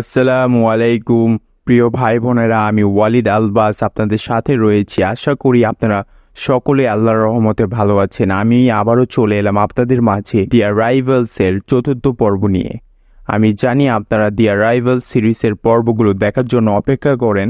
আসসালামু আলাইকুম, প্রিয় ভাই বোনেরা আমি ওয়ালিদ আলবাস আপনাদের সাথে রয়েছি। আশা করি আপনারা সকলে আল্লাহর রহমতে ভালো আছেন। আমি আবারও চলে এলাম আপনাদের মাঝে দি অ্যারাইভালসের চতুর্থ পর্ব নিয়ে। আমি জানি আপনারা দি অ্যারাইভাল সিরিজের পর্বগুলো দেখার জন্য অপেক্ষা করেন,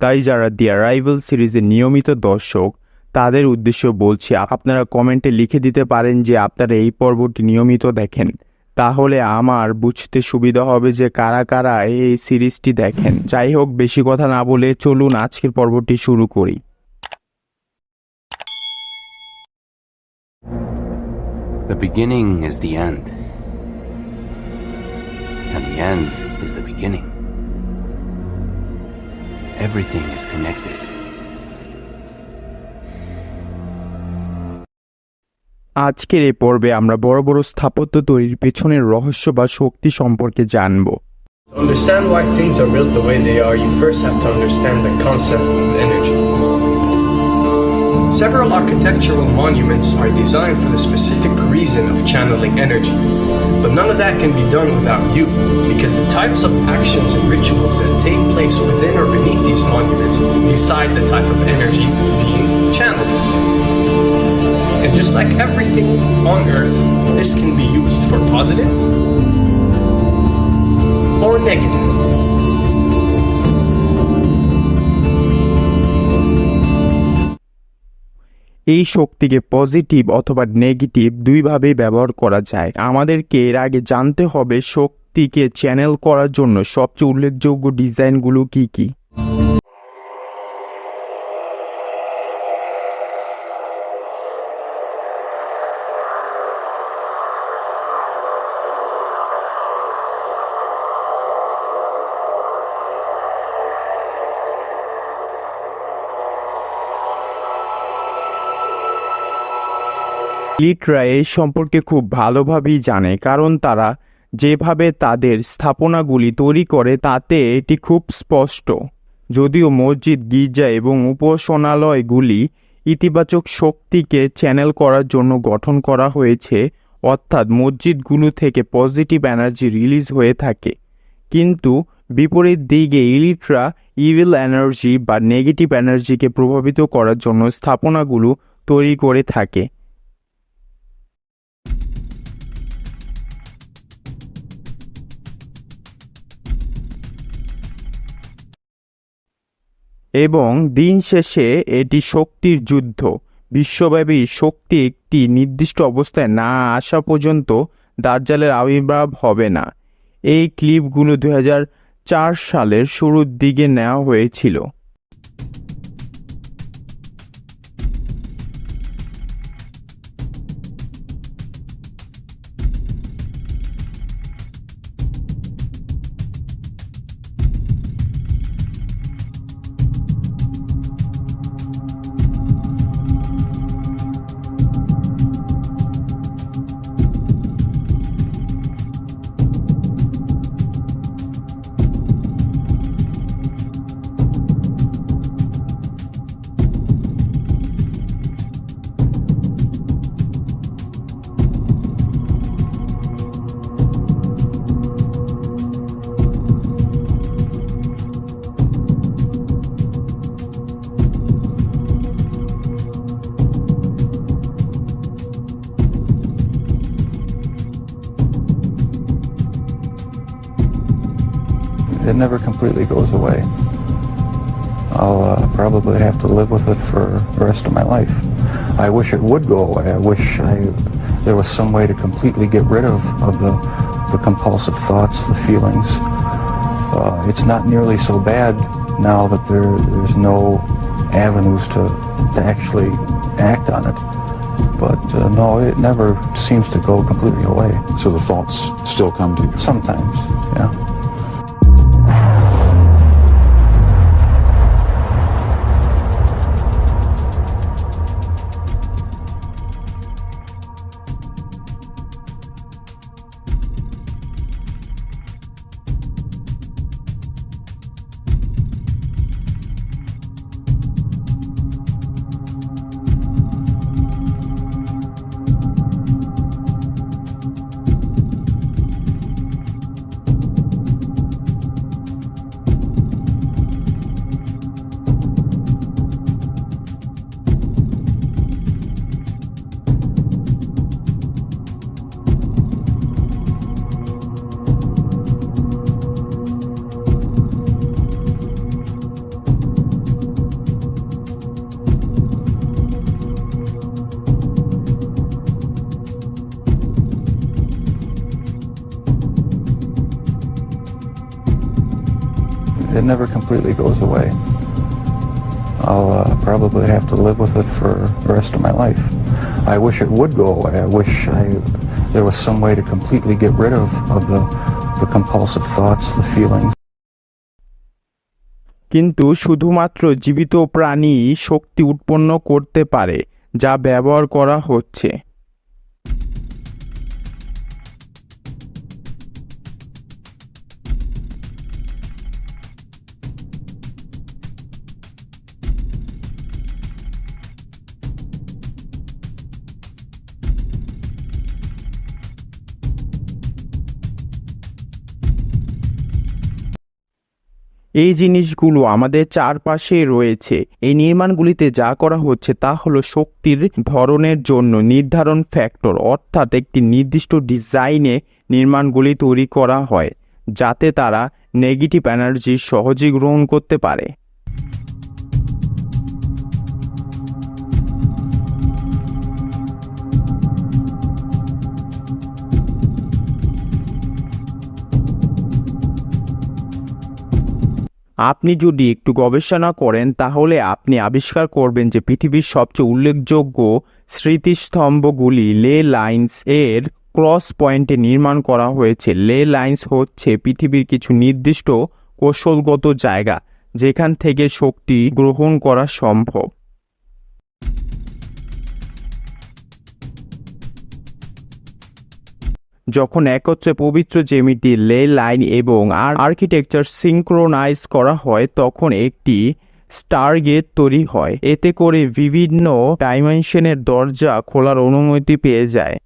তাই যারা দি অ্যারাইভাল সিরিজের নিয়মিত দর্শক, তাদের উদ্দেশ্য বলছি, আপনারা কমেন্টে লিখে দিতে পারেন যে আপনারা এই পর্বটি নিয়মিত দেখেন। তাহলে আমার বুঝতে সুবিধা হবে যে কারা কারা এই সিরিজটি দেখেন যাই হোক বেশি কথা না বলে চলুন আজকের পর্বটি শুরু করি The beginning is the end. And the end is the beginning. Everything is connected. আজকের এই পর্বে আমরা বড় বড় স্থাপত্য তৈরির পেছনের রহস্য বা শক্তি সম্পর্কে জানব understand why things are built the way they are, you first have to understand the concept of energy. Several architectural monuments are designed for the specific reason of channeling energy. But none of that can be done without you, because the types of actions and rituals that take place within or beneath these monuments decide the type of energy being. And just like everything on Earth, this can be used for positive or negative. এই শক্তিকে positive অথবা negative দুইভাবেই ব্যবহার করা যায় আমাদেরকে এর আগে জানতে হবে শক্তিকে চ্যানেল করার জন্য সবচেয়ে উল্লেখযোগ্য ডিজাইনগুলো কি কি লিটরা এই সম্পর্কে খুব ভালোভাবেই জানে, কারণ তারা যেভাবে তাদের স্থাপনাগুলি তৈরি করে তাতে এটি খুব স্পষ্ট। যদিও মসজিদ, গির্জা এবং উপাসনালয়গুলি ইতিবাচক শক্তিকে চ্যানেল করার জন্য গঠন করা হয়েছে, অর্থাৎ মসজিদগুলো থেকে পজিটিভ এনার্জি রিলিজ হয়ে থাকে। কিন্তু বিপরীত দিকে ইলিটরা ইভিল এনার্জি বা নেগেটিভ এনার্জিকে প্রভাবিত করার জন্য স্থাপনাগুলো তৈরি করে থাকে। এবং দিন শেষে এটি শক্তির যুদ্ধ। বিশ্বব্যাপী শক্তি একটি নির্দিষ্ট অবস্থায় না আসা পর্যন্ত দার্জালের আবির্ভাব হবে না। এই ক্লিপগুলো দু সালের শুরুর দিকে নেওয়া হয়েছিল। It never completely goes away. I'll uh, probably have to live with it for the rest of my life. I wish it would go away. I wish I, there was some way to completely get rid of, of the, the compulsive thoughts, the feelings. Uh, it's not nearly so bad now that there, there's no avenues to, to actually act on it. But uh, no, it never seems to go completely away. So the thoughts still come to you. Sometimes, yeah. It never completely goes away. I'll uh, probably have to live with it for the rest of my life. I wish it would go away. I wish I, there was some way to completely get rid of, of the, the compulsive thoughts, the feelings. কিন্তু শুধুমাত্র জীবিত প্রাণী শক্তি উৎপন্ন করতে পারে যা ব্যবহার করা হচ্ছে এই জিনিসগুলো আমাদের চারপাশে রয়েছে। এই নির্মাণগুলিতে যা করা হচ্ছে তা হলো শক্তির ধরনের জন্য নির্ধারণ ফ্যাক্টর অর্থাৎ একটি নির্দিষ্ট ডিজাইনে নির্মাণগুলি তৈরি করা হয়, যাতে তারা নেগেটিভ এনার্জি সহজেই গ্রহণ করতে পারে। আপনি যদি একটু গবেষণা করেন, তাহলে আপনি আবিষ্কার করবেন যে পৃথিবীর সবচেয়ে উল্লেখযোগ্য স্মৃতিস্তম্ভগুলি লে লাইন্স এর ক্রস পয়েন্টে নির্মাণ করা হয়েছে। লে লাইন্স হচ্ছে পৃথিবীর কিছু নির্দিষ্ট কৌশলগত জায়গা, যেখান থেকে শক্তি গ্রহণ করা সম্ভব। যখন একত্রে পবিত্র জেমিটি লে লাইন এবং আর আর্কিটেকচার সিঙ্ক্রোনাইজ করা হয়, তখন একটি স্টার গেট তৈরি হয়। এতে করে বিভিন্ন ডাইমেনশনের দরজা খোলার অনুমতি পেয়ে যায়।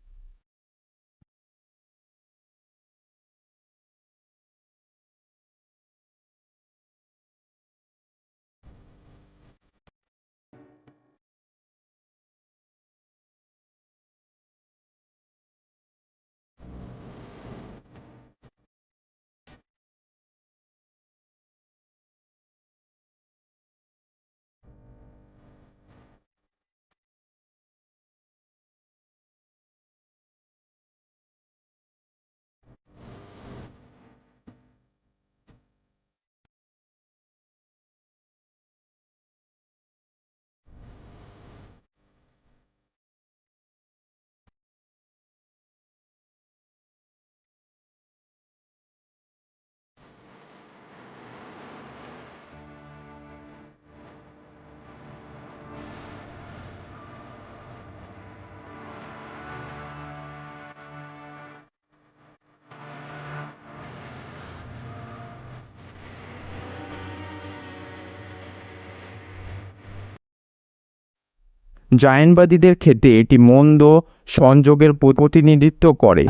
জায়নবাদীদের ক্ষেত্রে এটি মন্দ সংযোগের প্রতিনিধিত্ব করে।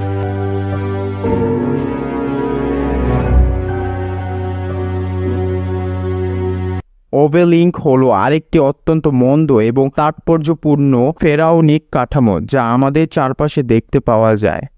ওভেলিঙ্ক হলো আরেকটি অত্যন্ত মন্দ এবং তাৎপর্যপূর্ণ ফেরাউনিক কাঠামো যা আমাদের চারপাশে দেখতে পাওয়া যায়।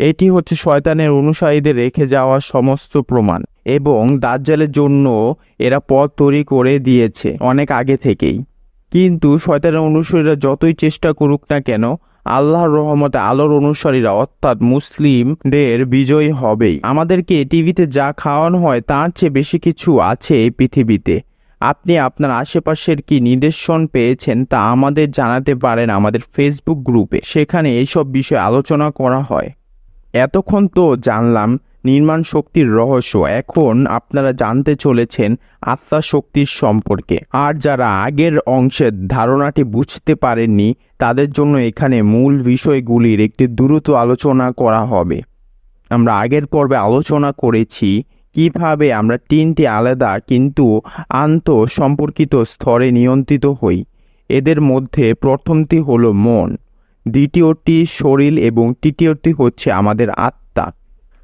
এটি হচ্ছে শয়তানের অনুসারীদের রেখে যাওয়া সমস্ত প্রমাণ এবং দাজ্জালের জন্য এরা পথ তৈরি করে দিয়েছে অনেক আগে থেকেই। কিন্তু শয়তানের অনুসারীরা যতই চেষ্টা করুক না কেন, আল্লাহর রহমতে আলোর অনুসারীরা অর্থাৎ মুসলিমদের বিজয়ী হবেই। আমাদেরকে টিভিতে যা খাওয়ানো হয় তার চেয়ে বেশি কিছু আছে এই পৃথিবীতে। আপনি আপনার আশেপাশের কি নিদর্শন পেয়েছেন তা আমাদের জানাতে পারেন আমাদের ফেসবুক গ্রুপে। সেখানে এইসব বিষয়ে আলোচনা করা হয়। এতক্ষণ তো জানলাম নির্মাণ শক্তির রহস্য। এখন আপনারা জানতে চলেছেন আত্মা শক্তির সম্পর্কে। আর যারা আগের অংশের ধারণাটি বুঝতে পারেননি, তাদের জন্য এখানে মূল বিষয়গুলির একটি দ্রুত আলোচনা করা হবে। আমরা আগের পর্বে আলোচনা করেছি কীভাবে আমরা তিনটি আলাদা কিন্তু আন্ত সম্পর্কিত স্তরে নিয়ন্ত্রিত হই। এদের মধ্যে প্রথমটি হলো মন। দ্বিতীয়টি শরীর এবং তৃতীয়টি হচ্ছে আমাদের আত্মা।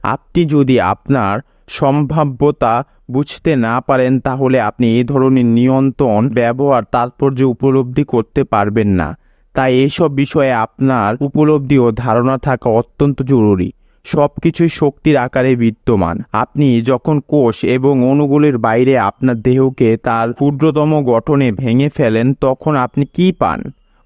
আপনি যদি আপনার সম্ভাব্যতা বুঝতে না পারেন, তাহলে আপনি এই ধরনের নিয়ন্ত্রণ, ব্যবহার, তাৎপর্য উপলব্ধি করতে পারবেন না। তাই এইসব বিষয়ে আপনার উপলব্ধি ও ধারণা থাকা অত্যন্ত জরুরি। সব কিছুই শক্তির আকারে বিদ্যমান। আপনি যখন কোষ এবং অণুগুলির বাইরে আপনার দেহকে তার ক্ষুদ্রতম গঠনে ভেঙে ফেলেন, তখন আপনি কি পান?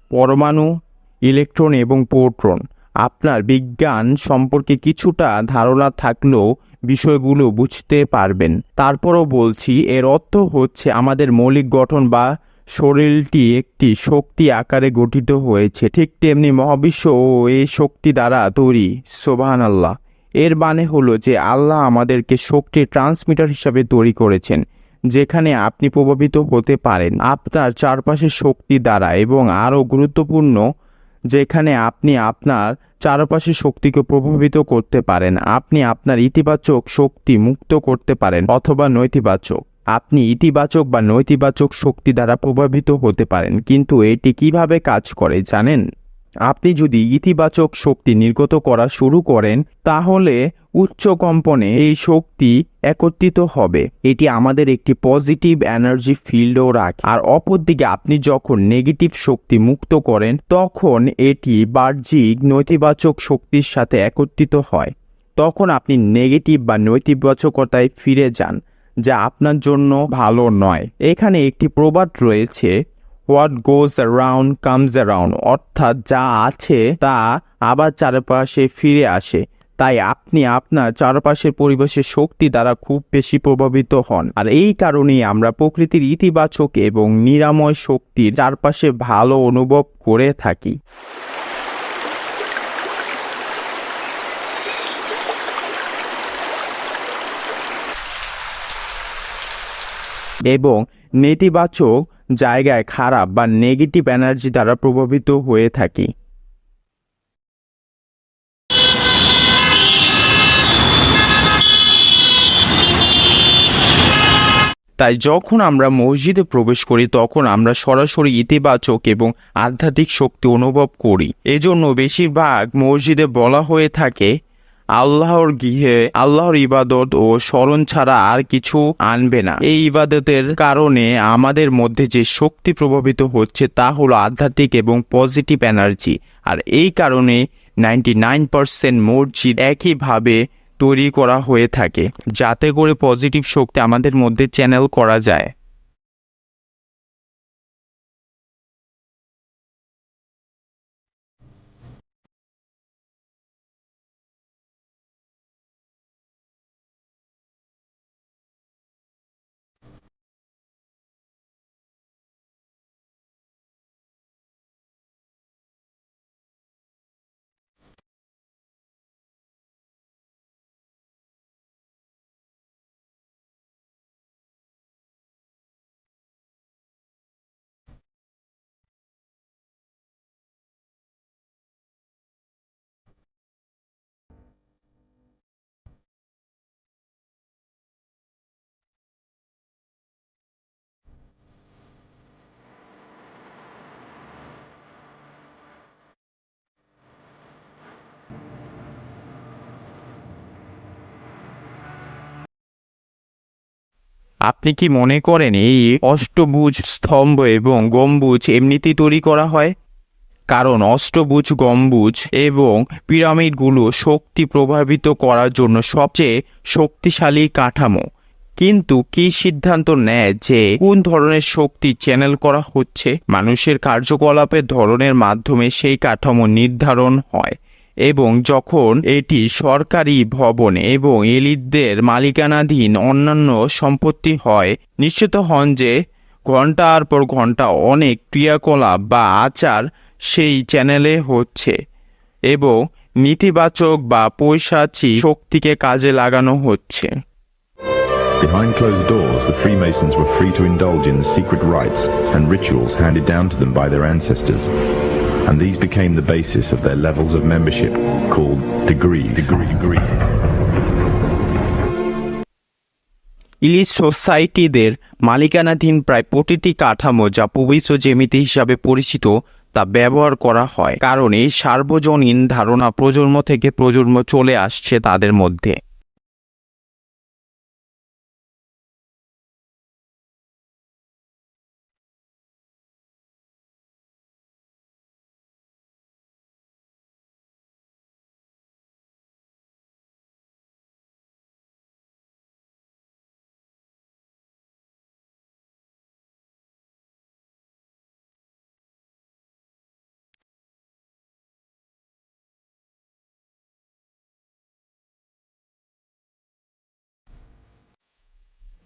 পরমাণু ইলেকট্রন এবং প্রোটন। আপনার বিজ্ঞান সম্পর্কে কিছুটা ধারণা থাকলেও বিষয়গুলো বুঝতে পারবেন। তারপরও বলছি, এর অর্থ হচ্ছে আমাদের মৌলিক গঠন বা শরীরটি একটি শক্তি আকারে গঠিত হয়েছে। ঠিক তেমনি মহাবিশ্ব ও এই শক্তি দ্বারা তৈরি। সোবাহান আল্লাহ এর মানে হলো যে আল্লাহ আমাদেরকে শক্তির ট্রান্সমিটার হিসাবে তৈরি করেছেন, যেখানে আপনি প্রভাবিত হতে পারেন। আপনার চারপাশের শক্তি দ্বারা এবং আরও গুরুত্বপূর্ণ যেখানে আপনি আপনার চারপাশের শক্তিকে প্রভাবিত করতে পারেন, আপনি আপনার ইতিবাচক শক্তি মুক্ত করতে পারেন অথবা নৈতিবাচক। আপনি ইতিবাচক বা নৈতিবাচক শক্তি দ্বারা প্রভাবিত হতে পারেন, কিন্তু এটি কীভাবে কাজ করে জানেন? আপনি যদি ইতিবাচক শক্তি নির্গত করা শুরু করেন, তাহলে উচ্চ কম্পনে এই শক্তি একত্রিত হবে। এটি আমাদের একটি পজিটিভ এনার্জি ফিল্ডও রাখে। আর অপরদিকে আপনি যখন নেগেটিভ শক্তি মুক্ত করেন, তখন এটি বাহ্যিক নৈতিবাচক শক্তির সাথে একত্রিত হয়। তখন আপনি নেগেটিভ বা নৈতিবাচকতায় ফিরে যান, যা আপনার জন্য ভালো নয়। এখানে একটি প্রবাদ রয়েছে, what goes around comes around অর্থাৎ যা আছে তা আবার চারপাশে ফিরে আসে। তাই আপনি আপনার চারপাশের পরিবেশের শক্তি দ্বারা খুব বেশি প্রভাবিত হন। আর এই কারণেই আমরা প্রকৃতির ইতিবাচক এবং নিরাময় শক্তির চারপাশে ভালো অনুভব করে থাকি। এবং নেতিবাচক জায়গায় খারাপ বা নেগেটিভ এনার্জি দ্বারা প্রভাবিত হয়ে থাকি। তাই যখন আমরা মসজিদে প্রবেশ করি, তখন আমরা সরাসরি ইতিবাচক এবং আধ্যাত্মিক শক্তি অনুভব করি। এজন্য বেশিরভাগ মসজিদে বলা হয়ে থাকে, আল্লাহর গৃহে, আল্লাহর ইবাদত ও স্মরণ ছাড়া আর কিছু আনবে না। এই ইবাদতের কারণে আমাদের মধ্যে যে শক্তি প্রভাবিত হচ্ছে তা হলো আধ্যাত্মিক এবং পজিটিভ এনার্জি। আর এই কারণে নাইনটি নাইন পার্সেন্ট মসজিদ একইভাবে তৈরি করা হয়ে থাকে। যাতে করে পজিটিভ শক্তি আমাদের মধ্যে চ্যানেল করা যায়। আপনি কি মনে করেন এই অষ্টভুজ স্তম্ভ এবং গম্বুজ এমনিতেই তৈরি করা হয়? কারণ অষ্টভুজ, গম্বুজ এবং পিরামিডগুলো শক্তি প্রভাবিত করার জন্য সবচেয়ে শক্তিশালী কাঠামো। কিন্তু কি সিদ্ধান্ত নেয় যে কোন ধরনের শক্তি চ্যানেল করা হচ্ছে? মানুষের কার্যকলাপের ধরনের মাধ্যমে সেই কাঠামো নির্ধারণ হয়। এবং যখন এটি সরকারি ভবন এবং এলিটদের মালিকানাধীন অন্যান্য সম্পত্তি হয় নিশ্চিত হন যে ঘণ্টার পর ঘণ্টা অনেক ক্রিয়াকলাপ বা আচার সেই চ্যানেলে হচ্ছে এবং নেতিবাচক বা পৈশাচি শক্তিকে কাজে লাগানো হচ্ছে Behind closed doors, the Freemasons were free to indulge in the secret rites and rituals handed down to them by their ancestors. And these became the basis of their levels of membership, called degrees. Degree, degree. ইলিশ সোসাইটিদের মালিকানাধীন প্রায় প্রতিটি কাঠামো যা পবিত্র জ্যামিতি হিসাবে পরিচিত তা ব্যবহার করা হয় কারণ এই সার্বজনীন ধারণা প্রজন্ম থেকে প্রজন্ম চলে আসছে তাদের মধ্যে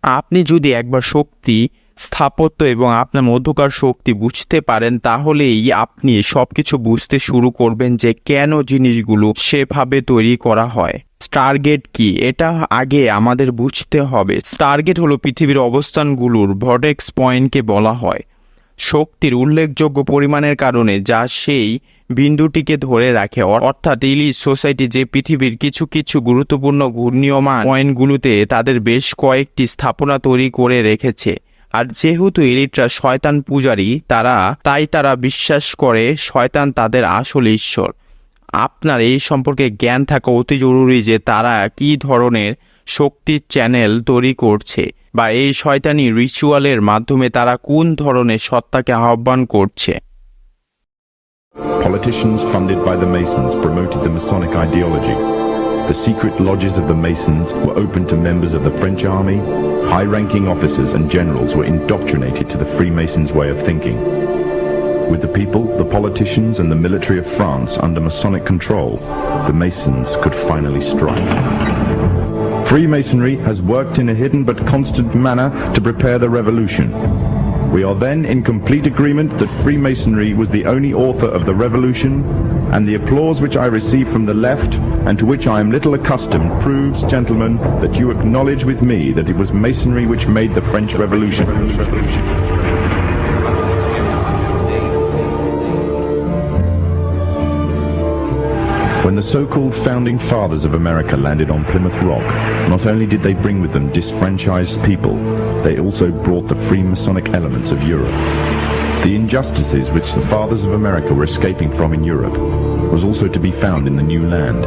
আপনি যদি একবার শক্তি, স্থাপত্য এবং আপনার মধ্যকার শক্তি বুঝতে পারেন, তাহলেই আপনি সব কিছু বুঝতে শুরু করবেন যে কেন জিনিসগুলো সেভাবে তৈরি করা হয়। স্টারগেট কি? এটা আগে আমাদের বুঝতে হবে। স্টারগেট হলো পৃথিবীর অবস্থানগুলোর ভটেক্স পয়েন্টকে বলা হয়। শক্তির উল্লেখযোগ্য পরিমাণের কারণে যা সেই বিন্দুটিকে ধরে রাখে। অর- অর্থাৎ ইলিশ সোসাইটি যে পৃথিবীর কিছু কিছু গুরুত্বপূর্ণ ঘূর্ণীয়মান পয়েন্টগুলোতে তাদের বেশ কয়েকটি স্থাপনা তৈরি করে রেখেছে। আর যেহেতু এলিটরা শয়তান পূজারী, তারা, তাই তারা বিশ্বাস করে শয়তান তাদের আসল ঈশ্বর। আপনার এই সম্পর্কে জ্ঞান থাকা অতি জরুরি যে তারা কী ধরনের শক্তির চ্যানেল তৈরি করছে। বা এই শয়তানি রিচুয়ালের মাধ্যমে তারা কোন ধরনের সত্তাকে আহ্বান করছে Politicians funded by the Masons promoted the Masonic ideology. The secret lodges of the Masons were open to members of the French army. High-ranking officers and generals were indoctrinated to the Freemasons' way of thinking. With the people, the politicians and the military of France under Masonic control, the Masons could finally strike. Freemasonry has worked in a hidden but constant manner to prepare the revolution. We are then in complete agreement that Freemasonry was the only author of the revolution, and the applause which I receive from the left, and to which I am little accustomed, proves, gentlemen, that you acknowledge with me that it was Masonry which made the French Revolution. When the so-called founding fathers of America landed on Plymouth Rock, not only did they bring with them disfranchised people, they also brought the Freemasonic elements of Europe. The injustices which the fathers of America were escaping from in Europe was also to be found in the new land,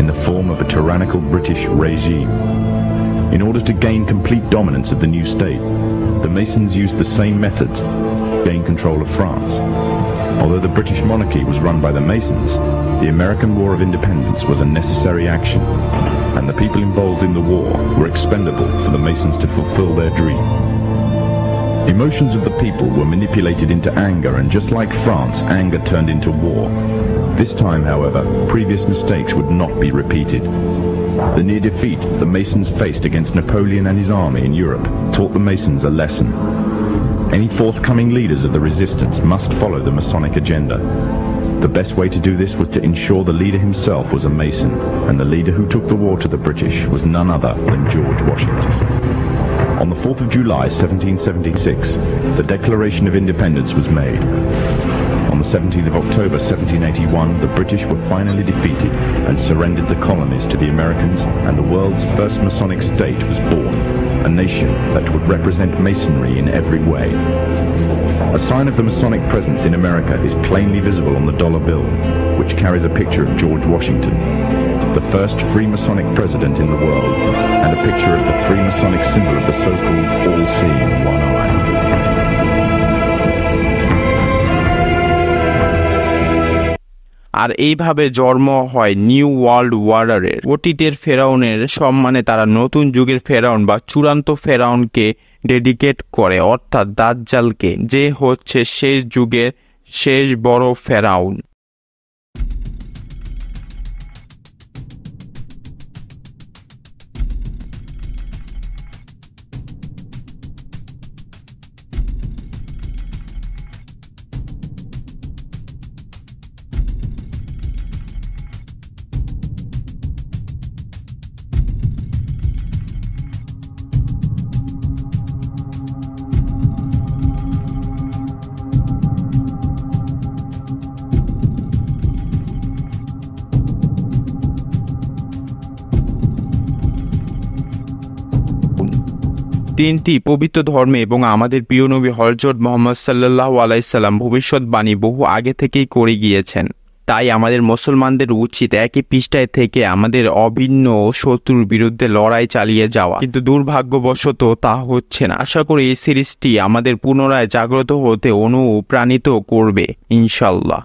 in the form of a tyrannical British regime. In order to gain complete dominance of the new state, the Masons used the same methods gain control of France. Although the British monarchy was run by the Masons, the American War of Independence was a necessary action, and the people involved in the war were expendable for the Masons to fulfill their dream. Emotions of the people were manipulated into anger, and just like France, anger turned into war. This time, however, previous mistakes would not be repeated. The near defeat the Masons faced against Napoleon and his army in Europe taught the Masons a lesson. Any forthcoming leaders of the resistance must follow the Masonic agenda. The best way to do this was to ensure the leader himself was a Mason, and the leader who took the war to the British was none other than George Washington. On the 4th of July 1776, the Declaration of Independence was made. On the 17th of October 1781, the British were finally defeated and surrendered the colonies to the Americans, and the world's first Masonic state was born, a nation that would represent Masonry in every way. A sign of the Masonic presence in America is plainly visible on the dollar bill, which carries a picture of George Washington, the first Freemasonic president in the world, and a picture of the Freemasonic symbol of the so-called all-seeing one eye. আর এইভাবে জন্ম হয় new world ওয়ার্ডারের অতীতের ফেরাউনের সম্মানে তারা নতুন যুগের ফেরাউন বা চূড়ান্ত ফেরাউনকে ডেডিকেট করে, অর্থাৎ দাজ্জালকে, যে হচ্ছে শেষ যুগের শেষ বড় ফেরাউন। তিনটি পবিত্র ধর্মে এবং আমাদের প্রিয় নবী হরজত মোহাম্মদ সাল্লাহ আলাইসাল্লাম ভবিষ্যৎবাণী বহু আগে থেকেই করে গিয়েছেন। তাই আমাদের মুসলমানদের উচিত একই পৃষ্ঠায় থেকে আমাদের অভিন্ন শত্রুর বিরুদ্ধে লড়াই চালিয়ে যাওয়া। কিন্তু দুর্ভাগ্যবশত তা হচ্ছে না। আশা করি এই সিরিজটি আমাদের পুনরায় জাগ্রত হতে অনুপ্রাণিত করবে ইনশাল্লাহ